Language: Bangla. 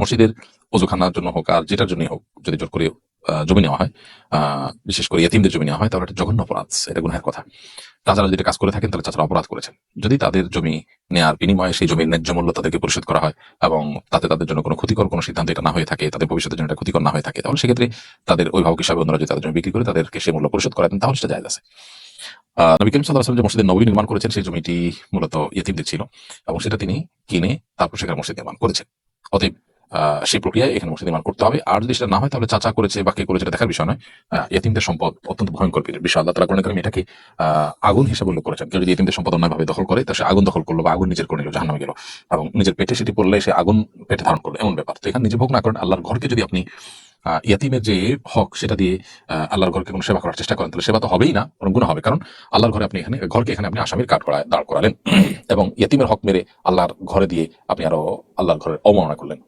মসজিদের অজুখানার জন্য হোক আর যেটার জন্য হোক, যদি জোর করে জমি নেওয়া হয় বিশেষ করে এতিমদের জমি নেওয়া হয়, তাহলে একটা জঘন্য অপরাধ, এটা গুনহের কথা। চাচারা যদি কাজ করে থাকেন, তাহলে চাচারা অপরাধ করেছেন। যদি তাদের জমি নেয়ার বিনিময়ে সেই জমির ন্যায্য মূল্য তাদেরকে পরিশোধ করা হয় এবং তাতে তাদের জন্য কোনো ক্ষতিকর কোনো সিদ্ধান্ত এটা না হয়ে থাকে, তাদের ভবিষ্যতের জন্য এটা ক্ষতিকর না হয়ে থাকে, তাহলে সেক্ষেত্রে তাদের অভিভাবক হিসাবে অন্যরা যদি তাদের জমি বিক্রি করে তাদেরকে সেই মূল্য পরিশোধ করা দেন তাহলে সেটা জায়গা আছে। নবী করিম সাল্লাহ যে মসজিদের নবী নির্মাণ করেছেন, সেই জমিটি মূলত ইয়েতিমদের ছিল এবং সেটা তিনি কিনে তারপর সেখানে মসজিদ নির্মাণ করেছেন। অতএব সেই প্রক্রিয়ায় এখানে মসজিদ নির্মাণ করতে হবে। আর যদি সেটা না হয় তাহলে চাচা করেছে বা কে করেছে এটা দেখার বিষয় নয়। আহ, ইয়েতিমদের সম্পদ অত্যন্ত ভয়ঙ্কর বিষয় আল্লাহ কোরআন কারিমে এটাকে আহ, আগুন হিসেবে উল্লেখ করেছেন। কেউ যদি ইতিমদের সম্পদ অন্যায়ভাবে দখল করে তা সে আগুন দখল করল বা আগুন নিজের করে নিল জাহান্নামে গেল। এবং নিজের পেটে সেটি পড়লে সে আগুন পেটে ধারণ করল। এমন ব্যাপার। তো এখানে নিজে ভোগ না করেন আল্লাহর ঘরকে যদি আপনি ইয়াতিমের যে হক সেটা দিয়ে আল্লাহর ঘরকে কোনো সেবা করার চেষ্টা করেন তাহলে সেবা তো হবেই না বরং গুণ হবে। কারণ আল্লাহর ঘরে আপনি এখানে ঘরকে এখানে আপনি আসামির কাঠ করায় দাঁড় করালেন। এবং ইয়াতিমের হক মেরে আল্লাহর ঘরে দিয়ে আপনি আরও আল্লাহর ঘরের অবমাননা করলেন।